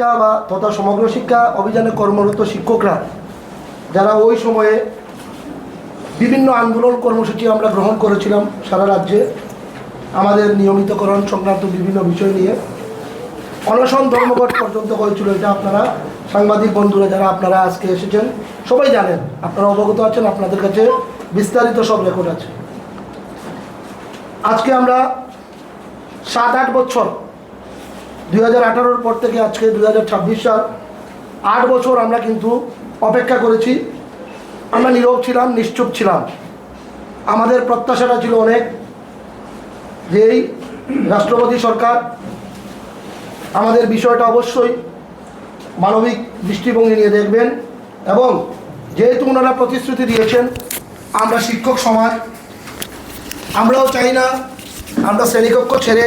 শিক্ষা বা তথা সমগ্র শিক্ষা অভিযানে কর্মরত শিক্ষকরা, যারা ওই সময়ে বিভিন্ন আন্দোলন কর্মসূচি আমরা গ্রহণ করেছিলাম সারা রাজ্যে, আমাদের নিয়মিতকরণ সংক্রান্ত বিভিন্ন বিষয় নিয়ে। অনশন ধর্মঘট পর্যন্ত হয়েছিল, এটা আপনারা সাংবাদিক বন্ধুরা যারা আপনারা আজকে এসেছেন, সবাই জানেন, আপনারা অবগত আছেন, আপনাদের কাছে বিস্তারিত সব রেকর্ড আছে। আজকে আমরা সাত আট বছর দুই হাজার পর থেকে আজকে দুই হাজার ছাব্বিশ সাল, আট বছর আমরা কিন্তু অপেক্ষা করেছি। আমরা নীরব ছিলাম, নিশ্চুপ ছিলাম। আমাদের প্রত্যাশাটা ছিল অনেক যে এই রাষ্ট্রপতি সরকার আমাদের বিষয়টা অবশ্যই মানবিক দৃষ্টিভঙ্গি নিয়ে দেখবেন এবং যেহেতু ওনারা প্রতিশ্রুতি দিয়েছেন, আমরা শিক্ষক সমাজ, আমরাও চাই না, আমরা শ্রেণীকক্ষ ছেড়ে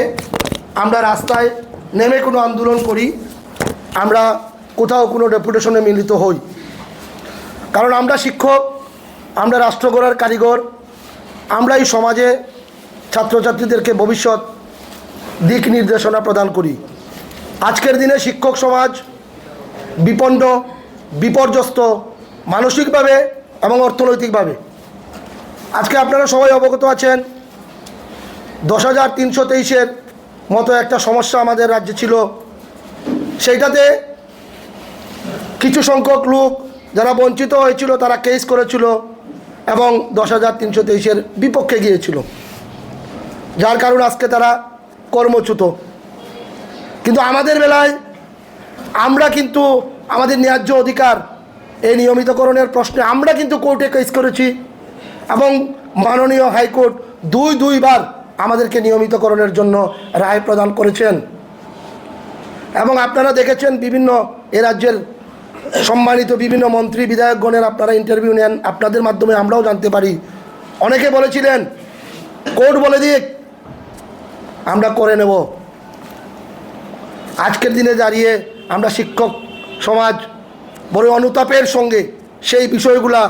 আমরা রাস্তায় নেমে কোনো আন্দোলন করি, আমরা কোথাও কোনো ডেপুটেশনে মিলিত হই। কারণ আমরা শিক্ষক, আমরা রাষ্ট্র গড়ার কারিগর, আমরা এই সমাজে ছাত্রছাত্রীদেরকে ভবিষ্যৎ দিক নির্দেশনা প্রদান করি। আজকের দিনে শিক্ষক সমাজ বিপন্ন, বিপর্যস্ত, মানসিকভাবে এবং অর্থনৈতিকভাবে। আজকে আপনারা সবাই অবগত আছেন, দশ হাজার তিনশো তেইশের মতো একটা সমস্যা আমাদের রাজ্যে ছিল। সেইটাতে কিছু সংখ্যক লোক যারা বঞ্চিত হয়েছিল, তারা কেস করেছিল এবং দশ হাজার তিনশো তেইশের বিপক্ষে গিয়েছিল। যার কারণে আজকে তারা কর্মচ্যুত। কিন্তু আমাদের বেলায় আমরা কিন্তু আমাদের ন্যায্য অধিকার এই নিয়মিতকরণের প্রশ্নে আমরা কিন্তু কোর্টে কেস করেছি এবং মাননীয় হাইকোর্ট দুই দুইবার আমাদেরকে নিয়মিতকরণের জন্য রায় প্রদান করেছেন। এবং আপনারা দেখেছেন বিভিন্ন এ রাজ্যের সম্মানিত বিভিন্ন মন্ত্রী, বিধায়কগণের আপনারা ইন্টারভিউ নেন, আপনাদের মাধ্যমে আমরাও জানতে পারি। অনেকে বলেছিলেন, কোর্ট বলে দিক, আমরা করে নেব। আজকের দিনে দাঁড়িয়ে আমরা শিক্ষক সমাজ বড় অনুতাপের সঙ্গে সেই বিষয়গুলা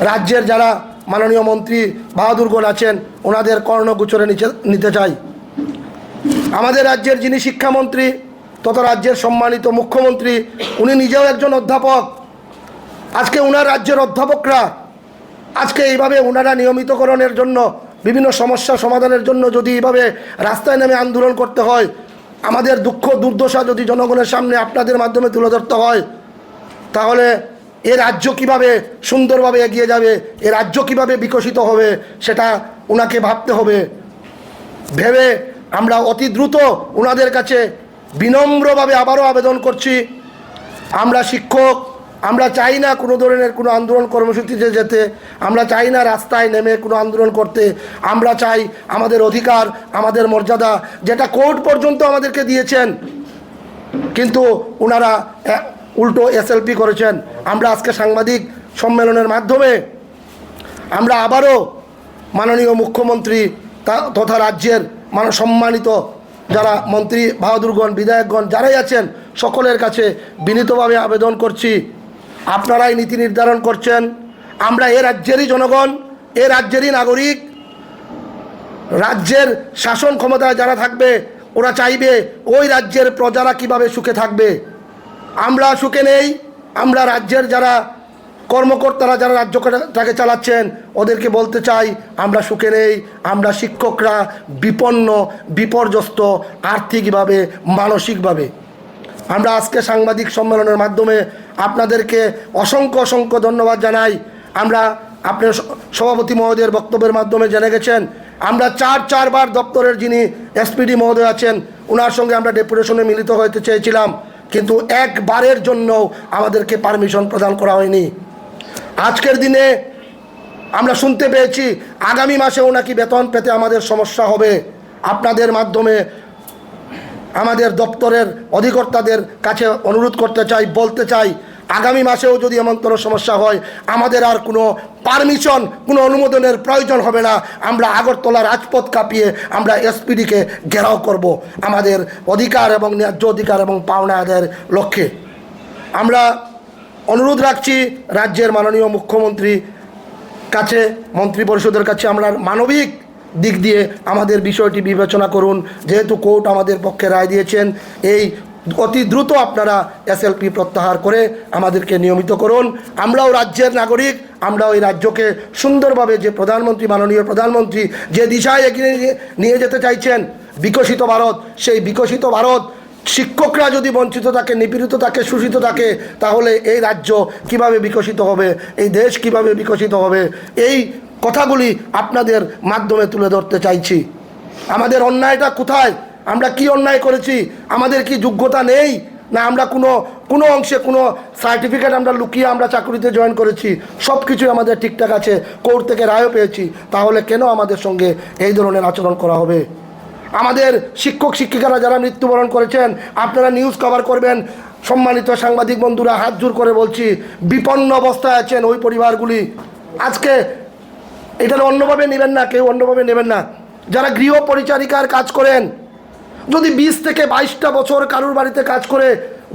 রাজ্যের যারা মাননীয় মন্ত্রী বাহাদুরগণ আছেন, ওনাদের কর্ণগোচরে নিচে নিতে চাই। আমাদের রাজ্যের যিনি শিক্ষামন্ত্রী তথা রাজ্যের সম্মানিত মুখ্যমন্ত্রী, উনি নিজেও একজন অধ্যাপক। আজকে ওনার রাজ্যের অধ্যাপকরা আজকে এইভাবে ওনারা নিয়মিতকরণের জন্য, বিভিন্ন সমস্যা সমাধানের জন্য যদি এইভাবে রাস্তায় নেমে আন্দোলন করতে হয়, আমাদের দুঃখ দুর্দশা যদি জনগণের সামনে আপনাদের মাধ্যমে তুলে ধরতে হয়, তাহলে এ রাজ্য কীভাবে সুন্দরভাবে এগিয়ে যাবে, এ রাজ্য কীভাবে বিকশিত হবে, সেটা ওনাকে ভাবতে হবে। ভেবে আমরা অতি দ্রুত ওনাদের কাছে বিনম্রভাবে আবারও আবেদন করছি। আমরা শিক্ষক, আমরা চাই না কোনো ধরনের কোনো আন্দোলন কর্মসূচিতে যেতে, আমরা চাই না রাস্তায় নেমে কোনো আন্দোলন করতে। আমরা চাই আমাদের অধিকার, আমাদের মর্যাদা, যেটা কোর্ট পর্যন্ত আমাদেরকে দিয়েছেন। কিন্তু ওনারা উল্টো এসএলপি করেছেন। আমরা আজকে সাংবাদিক সম্মেলনের মাধ্যমে আমরা আবারও মাননীয় মুখ্যমন্ত্রী তথা রাজ্যের মান সম্মানিত যারা মন্ত্রী, বাহাদুরগণ, বিধায়কগণ যারাই আছেন, সকলের কাছে বিনীতভাবে আবেদন করছি। আপনারাই নীতি নির্ধারণ করছেন। আমরা এ রাজ্যেরই জনগণ, এ রাজ্যেরই নাগরিক। রাজ্যের শাসন ক্ষমতায় যারা থাকবে, ওরা চাইবে ওই রাজ্যের প্রজারা কীভাবে সুখে থাকবে। আমরা সুখে নেই, আমরা রাজ্যের যারা কর্মকর্তারা, যারা রাজ্যটাকে চালাচ্ছেন, ওদেরকে বলতে চাই, আমরা সুখে নেই, আমরা শিক্ষকরা বিপন্ন, বিপর্যস্ত, আর্থিকভাবে, মানসিকভাবে। আমরা আজকে সাংবাদিক সম্মেলনের মাধ্যমে আপনাদেরকে অসংখ্য অসংখ্য ধন্যবাদ জানাই। আমরা আপনার সভাপতি মহোদয়ের বক্তব্যের মাধ্যমে জেনে গেছেন, আমরা চার, চারবার দপ্তরের যিনি এসপিডি মহোদয় আছেন ওনার সঙ্গে আমরা ডেপুটেশনে মিলিত হতে চেয়েছিলাম। কিন্তু একবারের জন্য আমাদেরকে পারমিশন প্রদান করা হয়নি। আজকের দিনে আমরা শুনতে পেয়েছি, আগামী মাসেও নাকি বেতন পেতে আমাদের সমস্যা হবে। আপনাদের মাধ্যমে আমাদের দপ্তরের অধিকর্তাদের কাছে অনুরোধ করতে চাই, বলতে চাই, আগামী মাসেও যদি এমন কোনো সমস্যা হয়, আমাদের আর কোনো পারমিশন, কোনো অনুমোদনের প্রয়োজন হবে না। আমরা আগরতলা রাজপথ কাঁপিয়ে আমরা এসপিডিকে ঘেরাও করব। আমাদের অধিকার এবং ন্যায্য অধিকার এবং পাওনা আদায়ের লক্ষ্যে। আমরা অনুরোধ রাখছি রাজ্যের মাননীয় মুখ্যমন্ত্রী কাছে মন্ত্রী পরিষদের কাছে, আমরা মানবিক দিক দিয়ে আমাদের বিষয়টি বিবেচনা করুন। যেহেতু কোর্ট আমাদের পক্ষে রায় দিয়েছেন, এই অতি দ্রুত আপনারা এসএলপি প্রত্যাহার করে আমাদেরকে নিয়মিত করুন। আমরাও রাজ্যের নাগরিক, আমরাও এই রাজ্যকে সুন্দরভাবে যে প্রধানমন্ত্রী, মাননীয় প্রধানমন্ত্রী যে দিশায় এগিয়ে নিয়ে যেতে চাইছেন, বিকশিত ভারত, সেই বিকশিত ভারত শিক্ষকরা যদি বঞ্চিত থাকে, নিপীড়িত থাকে, শোষিত থাকে, তাহলে এই রাজ্য কীভাবে বিকশিত হবে, এই দেশ কীভাবে বিকশিত হবে, এই কথাগুলি আপনাদের মাধ্যমে তুলে ধরতে চাইছি। আমাদের অন্যায়টা কোথায়? আমরা কি অন্যায় করেছি? আমাদের কি যোগ্যতা নেই? না, আমরা কোনো কোনো অংশে কোনো সার্টিফিকেট আমরা লুকিয়ে আমরা চাকরিতে জয়েন করেছি। সব কিছুই আমাদের ঠিকঠাক আছে। কোর্ট থেকে রায়ও পেয়েছি। তাহলে কেন আমাদের সঙ্গে এই ধরনের আচরণ করা হবে? আমাদের শিক্ষক শিক্ষিকারা যারা মৃত্যুবরণ করেছেন, আপনারা নিউজ কভার করবেন। সম্মানিত সাংবাদিক বন্ধুরা, হাত জোর করে বলছি, বিপন্ন অবস্থায় আছেন ওই পরিবারগুলি। আজকে এটা অন্যভাবে নেবেন না, কেউ অন্যভাবে নেবেন না। যারা গৃহ পরিচারিকার কাজ করেন যদি বিশ থেকে বাইশটা বছর কারুর বাড়িতে কাজ করে,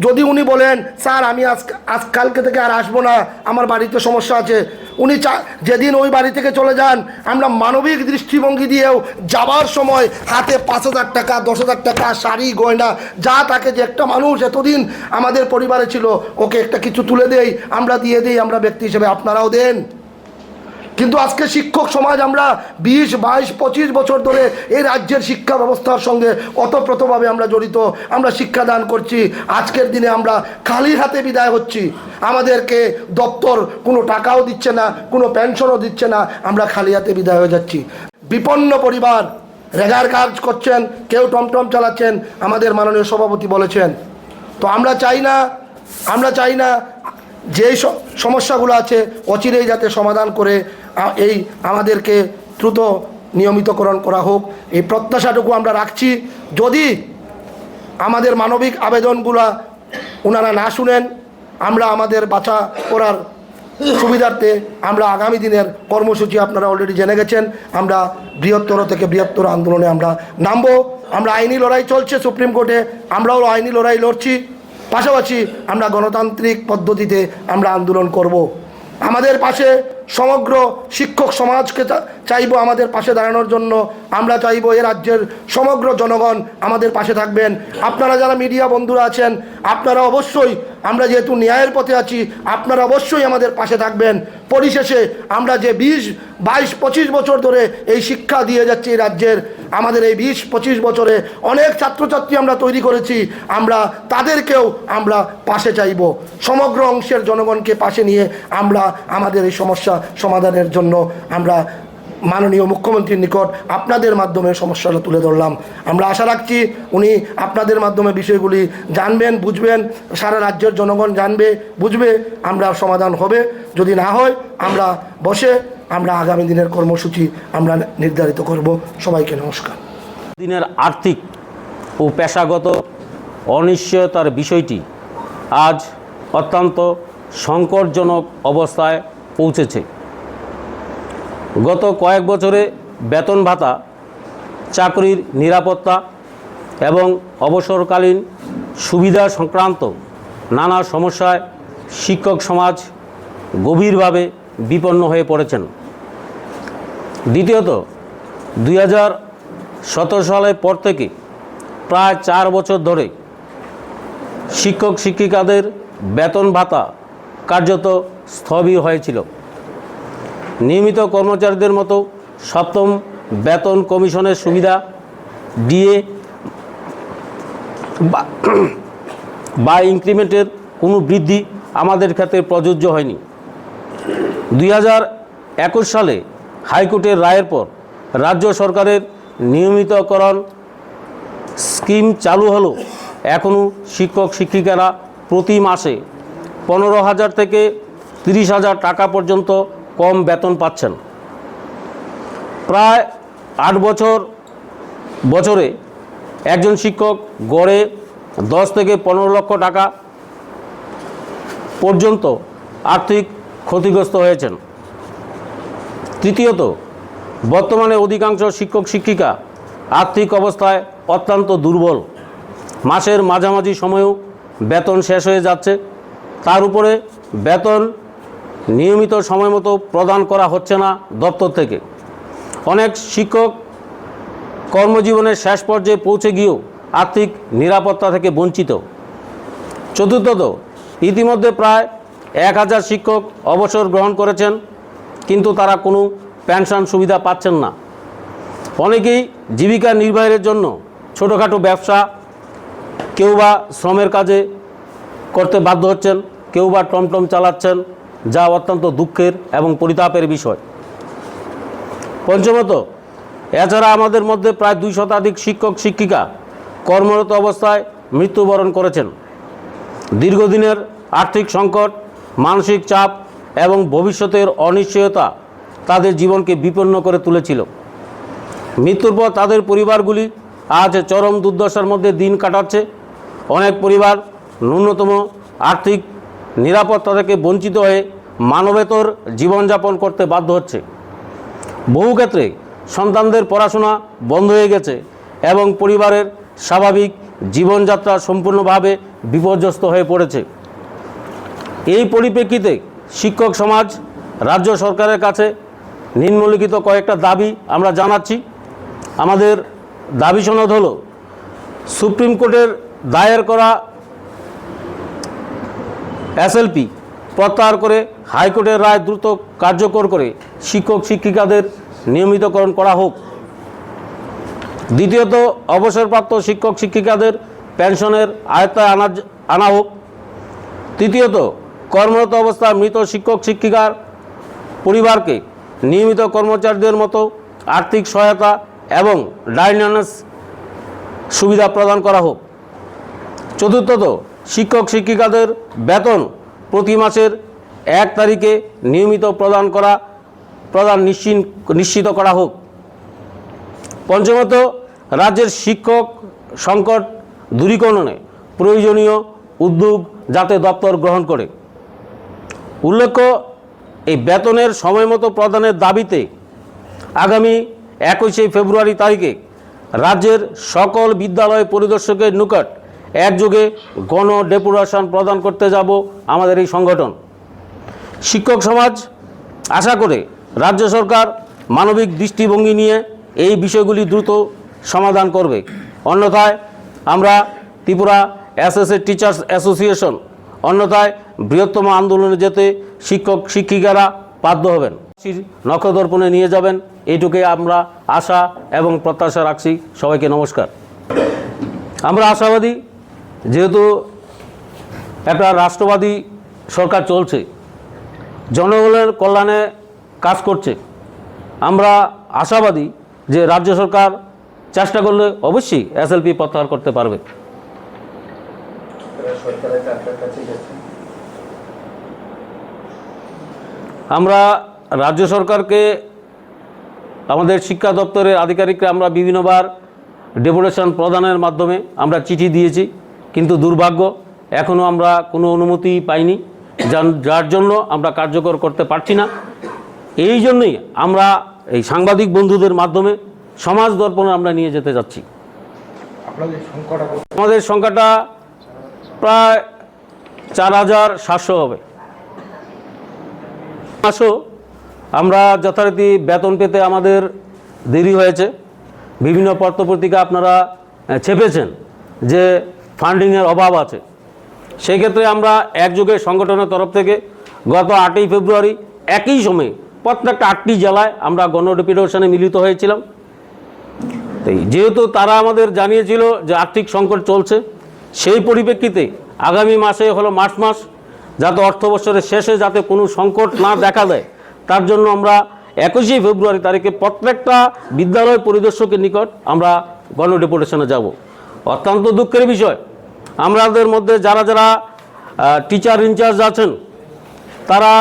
যদি উনি বলেন, স্যার, আমি আজ আজ কালকে থেকে আর আসব না, আমার বাড়িতে সমস্যা আছে। উনি চা, যেদিন ওই বাড়ি থেকে চলে যান, আমরা মানবিক দৃষ্টিভঙ্গি দিয়েও যাবার সময় হাতে পাঁচ হাজার টাকা, দশ হাজার টাকা, শাড়ি, গয়না, যা তাকে যে একটা মানুষ এতদিন আমাদের পরিবারে ছিল, ওকে একটা কিছু তুলে দেই, আমরা দিয়ে দিই, আমরা ব্যক্তি হিসেবে আপনারাও দেন। কিন্তু আজকে শিক্ষক সমাজ আমরা বিশ, বাইশ, পঁচিশ বছর ধরে এই রাজ্যের শিক্ষা ব্যবস্থার সঙ্গে অতপ্রতভাবে আমরা জড়িত। আমরা শিক্ষাদান করছি। আজকের দিনে আমরা খালি হাতে বিদায় হচ্ছি। আমাদেরকে দপ্তর কোনো টাকাও দিচ্ছে না, কোনো পেনশনও দিচ্ছে না। আমরা খালি হাতে বিদায় হয়ে যাচ্ছি। বিপন্ন পরিবার, রেগার কাজ করছেন, কেউ টমটম চালাচ্ছেন, আমাদের মাননীয় সভাপতি বলেছেন। তো আমরা চাই না, আমরা চাই না যেই সমস্যাগুলো আছে, অচিরেই যাতে সমাধান করে এই আমাদেরকে দ্রুত নিয়মিতকরণ করা হোক। এই প্রত্যাশাটুকু আমরা রাখছি। যদি আমাদের মানবিক আবেদনগুলা ওনারা না শুনেন, আমরা আমাদের বাঁচা করার সুবিধার্থে আমরা আগামী দিনের কর্মসূচি আপনারা অলরেডি জেনে গেছেন। আমরা বৃহত্তর থেকে বৃহত্তর আন্দোলনে আমরা নামবো। আমরা আইনি লড়াই চলছে সুপ্রিম কোর্টে, আমরাও আইনি লড়াই লড়ছি। পাশাপাশি আমরা গণতান্ত্রিক পদ্ধতিতে আমরা আন্দোলন করব। আমাদের পাশে সমগ্র শিক্ষক সমাজকে চাইব আমাদের পাশে দাঁড়ানোর জন্য। আমরা চাইব এ রাজ্যের সমগ্র জনগণ আমাদের পাশে থাকবেন। আপনারা যারা মিডিয়া বন্ধুরা আছেন, আপনারা অবশ্যই আমরা যেহেতু ন্যায়ের পথে আছি, আপনারা অবশ্যই আমাদের পাশে থাকবেন। পরিশেষে আমরা যে বিশ, বাইশ, পঁচিশ বছর ধরে এই শিক্ষা দিয়ে যাচ্ছি রাজ্যের, আমাদের এই বিশ, পঁচিশ বছরে অনেক ছাত্রছাত্রী আমরা তৈরি করেছি, আমরা তাদেরকেও আমরা পাশে চাইব। সমগ্র অংশের জনগণকে পাশে নিয়ে আমরা আমাদের এই সমস্যা সমাধানের জন্য আমরা মাননীয় মুখ্যমন্ত্রীর নিকট আপনাদের মাধ্যমে সমস্যাটা তুলে ধরলাম। আমরা আশা রাখছি উনি আপনাদের মাধ্যমে বিষয়গুলি জানবেন, বুঝবেন, সারা রাজ্যের জনগণ জানবে, বুঝবে, আমরা সমাধান হবে। যদি না হয়, আমরা বসে, আমরা আগামী দিনের কর্মসূচি আমরা নির্ধারিত করব। সবাইকে নমস্কার। দিনের আর্থিক ও পেশাগত অনিশ্চয়তার বিষয়টি আজ অত্যন্ত সংকটজনক অবস্থায় পৌঁছেছে। গত কয়েক বছরে বেতন ভাতা, চাকরির নিরাপত্তা এবং অবসরকালীন সুবিধা সংক্রান্ত নানা সমস্যায় শিক্ষক সমাজ গভীরভাবে বিপন্ন হয়ে পড়েছেন। দ্বিতীয়ত, দুই হাজার সতেরো সালের পর থেকে প্রায় চার বছর ধরে শিক্ষক শিক্ষিকাদের বেতন ভাতা কার্যত স্থবির হয়েছিল। নিয়মিত কর্মচারীদের মতো সপ্তম বেতন কমিশনের সুবিধা, ডিএ, বা- ইনক্রিমেন্টের কোনো বৃদ্ধি আমাদের ক্ষেত্রে প্রযোজ্য হয়নি। দুই হাজার একুশ সালে হাইকোর্টের রায়ের পর রাজ্য সরকারের নিয়মিতকরণ স্কিম চালু হলো। এখনও শিক্ষক শিক্ষিকারা প্রতি মাসে পনেরো হাজার থেকে তিরিশ হাজার টাকা পর্যন্ত কম বেতন পাচ্ছেন। প্রায় আট বছর বছরে একজন শিক্ষক গড়ে দশ থেকে পনেরো লক্ষ টাকা পর্যন্ত আর্থিক ক্ষতিগ্রস্ত হয়েছেন। তৃতীয়ত, বর্তমানে অধিকাংশ শিক্ষক শিক্ষিকা আর্থিক অবস্থায় অত্যন্ত দুর্বল। মাসের মাঝামাঝি সময়েও বেতন শেষ হয়ে যাচ্ছে। তার উপরে বেতন নিয়মিত সময় মতো প্রদান করা হচ্ছে না দপ্তর থেকে। অনেক শিক্ষক কর্মজীবনের শেষ পর্যায়ে পৌঁছে গিয়েও আর্থিক নিরাপত্তা থেকে বঞ্চিত। চতুর্থত, ইতিমধ্যে প্রায় এক হাজার শিক্ষক অবসর গ্রহণ করেছেন, কিন্তু তারা কোনো পেনশন সুবিধা পাচ্ছেন না। অনেকেই জীবিকা নির্বাহের জন্য ছোটোখাটো ব্যবসা, কেউ বা শ্রমের কাজে করতে বাধ্য হচ্ছেন, কেউ বা টমটম চালাচ্ছেন যা অত্যন্ত দুঃখের এবং পরিতাপের বিষয়। পঞ্চমত, এছাড়া আমাদের মধ্যে প্রায় দুই শতাধিক শিক্ষক, শিক্ষিকা কর্মরত অবস্থায় মৃত্যুবরণ করেছেন। দীর্ঘদিনের আর্থিক সংকট, মানসিক চাপ এবং ভবিষ্যতের অনিশ্চয়তা তাদের জীবনকে বিপন্ন করে তুলেছিল। মৃত্যুর পর তাদের পরিবারগুলি আজ চরম দুর্দশার মধ্যে দিন কাটাচ্ছে। অনেক পরিবার ন্যূনতম আর্থিক নিরাপত্তা থেকে বঞ্চিত হয়ে মানবেতর জীবনযাপন করতে বাধ্য হচ্ছে। বহু ক্ষেত্রে সন্তানদের পড়াশোনা বন্ধ হয়ে গেছে এবং পরিবারের স্বাভাবিক জীবনযাত্রা সম্পূর্ণভাবে বিপর্যস্ত হয়ে পড়েছে। এই পরিপ্রেক্ষিতে শিক্ষক সমাজ, রাজ্য সরকারের কাছে নিম্নলিখিত কয়েকটা দাবি আমরা জানাচ্ছি। আমাদের দাবি সনদ হল, সুপ্রিম কোর্টের দায়ের করা এসএলপি প্রত্যাহার করে হাইকোর্টের রায় দ্রুত কার্যকর করে শিক্ষক শিক্ষিকাদের নিয়মিতকরণ করা হোক। দ্বিতীয়ত, অবসরপ্রাপ্ত শিক্ষক শিক্ষিকাদের পেনশনের আয়ত্তায় আনা আনা হোক। তৃতীয়ত, কর্মরত অবস্থায় মৃত শিক্ষক শিক্ষিকার পরিবারকে নিয়মিত কর্মচারীদের মতো আর্থিক সহায়তা এবং ডাইনান্স সুবিধা প্রদান করা হোক। চতুর্থত শিক্ষক শিক্ষিকাদের বেতন প্রতি মাসের এক তারিখে নিয়মিত প্রদান করা, প্রদান নিশ্চিন, নিশ্চিত করা হোক। পঞ্চমত, রাজ্যের শিক্ষক সংকট দূরীকরণে প্রয়োজনীয় উদ্যোগ যাতে দপ্তর গ্রহণ করে। উল্লেখ্য, এই বেতনের সময়মতো প্রদানের দাবিতে আগামী একুশে ফেব্রুয়ারি তারিখে রাজ্যের সকল বিদ্যালয় পরিদর্শকের নিকট একযোগে গণ ডেপুটেশন প্রদান করতে যাব আমাদের এই সংগঠন। শিক্ষক সমাজ, আশা করে রাজ্য সরকার মানবিক দৃষ্টিভঙ্গি নিয়ে এই বিষয়গুলি দ্রুত সমাধান করবে। অন্যথায় আমরা ত্রিপুরা এসএসএ টিচার্স অ্যাসোসিয়েশন, অন্যথায় বৃহত্তম আন্দোলনে যেতে শিক্ষক, শিক্ষিকারা বাধ্য হবেন। নক্ষদর্পণে নিয়ে যাবেন। এইটুকুই আমরা আশা এবং প্রত্যাশা রাখছি। সবাইকে নমস্কার। আমরা আশাবাদী যেহেতু একটা রাষ্ট্রবাদী সরকার চলছে, জনগণের কল্যাণে কাজ করছে, আমরা আশাবাদী যে রাজ্য সরকার চেষ্টা করলে অবশ্যই এসএলপি প্রত্যাহার করতে পারবে। আমরা রাজ্য সরকারকে, আমাদের শিক্ষা দপ্তরের আধিকারিকরা আমরা বিভিন্নবার ডেপুটেশন প্রদানের মাধ্যমে আমরা চিঠি দিয়েছি। কিন্তু দুর্ভাগ্য এখনও আমরা কোনো অনুমতি পাইনি। যার- জন্য আমরা কার্যকর করতে পারছি না। এই জন্যই আমরা এই সাংবাদিক বন্ধুদের মাধ্যমে সমাজ দর্পণে আমরা নিয়ে যেতে যাচ্ছি। আমাদের সংখ্যাটা প্রায় চার হাজার সাতশো হবে। মাসও আমরা যথারীতি বেতন পেতে আমাদের দেরি হয়েছে। বিভিন্ন পত্রপত্রিকা আপনারা ছেপেছেন যে ফান্ডিংয়ের অভাব আছে। সেই ক্ষেত্রে আমরা একযোগে সংগঠনের তরফ থেকে গত আটই ফেব্রুয়ারি একই সময়ে প্রত্যেকটা আটটি জেলায় আমরা গণ ডেপুটেশনে মিলিত হয়েছিলাম। যেহেতু তারা আমাদের জানিয়েছিল যে আর্থিক সংকট চলছে, সেই পরিপ্রেক্ষিতে আগামী মাসে হলো মার্চ মাস, যাতে অর্থ বছরের শেষে যাতে কোনো সংকট না দেখা দেয়, তার জন্য আমরা একুশে ফেব্রুয়ারি তারিখে প্রত্যেকটা বিদ্যালয় পরিদর্শকের নিকট আমরা গণ ডেপুটেশনে যাব। অত্যন্ত দুঃখের বিষয় আমাদের মধ্যে যারা যারা টিচার ইনচার্জ আছেন, তারা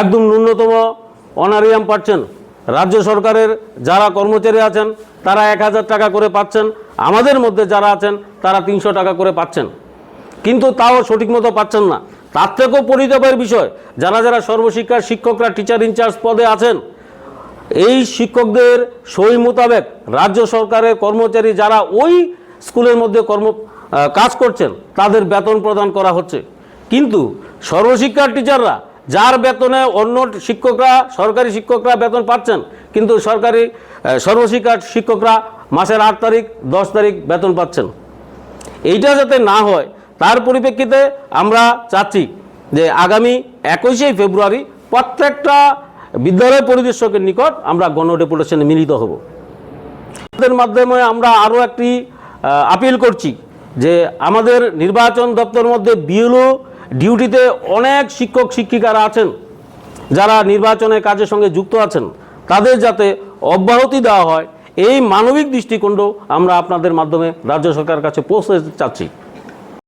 একদম ন্যূনতম অনারিয়াম পাচ্ছেন। রাজ্য সরকারের যারা কর্মচারী আছেন, তারা এক হাজার টাকা করে পাচ্ছেন। আমাদের মধ্যে যারা আছেন, তারা তিনশো টাকা করে পাচ্ছেন। কিন্তু তাও সঠিক মতো পাচ্ছেন না। তার থেকেও পরিতাপের বিষয়, যারা যারা সর্বশিক্ষার শিক্ষকরা টিচার ইনচার্জ পদে আছেন, এই শিক্ষকদের সই মোতাবেক রাজ্য সরকারের কর্মচারী যারা ওই স্কুলের মধ্যে কর্ম কাজ করছেন, তাদের বেতন প্রদান করা হচ্ছে। কিন্তু সর্বশিক্ষার টিচাররা, যার বেতনে অন্য শিক্ষকরা, সরকারি শিক্ষকরা বেতন পাচ্ছেন, কিন্তু সরকারি সর্বশিক্ষার শিক্ষকরা মাসের আট তারিখ, দশ তারিখ বেতন পাচ্ছেন। এইটা যাতে না হয়, তার পরিপ্রেক্ষিতে আমরা চাচ্ছি যে আগামী একুশে ফেব্রুয়ারি প্রত্যেকটা বিদ্যালয় পরিদর্শকের নিকট আমরা গণ ডেপুটেশনে মিলিত হব। মাধ্যমে আমরা আরও একটি আপিল করছি। যে আমাদের নির্বাচন দপ্তর মধ্যে বিএলও ডিউটিতে অনেক শিক্ষক শিক্ষিকারা আছেন, যারা নির্বাচনের কাজের সঙ্গে যুক্ত আছেন, তাদের যাতে অব্যাহতি দেওয়া হয়, এই মানবিক দৃষ্টিকোণ আমরা আপনাদের মাধ্যমে রাজ্য সরকারের কাছে পৌঁছে চাচ্ছি।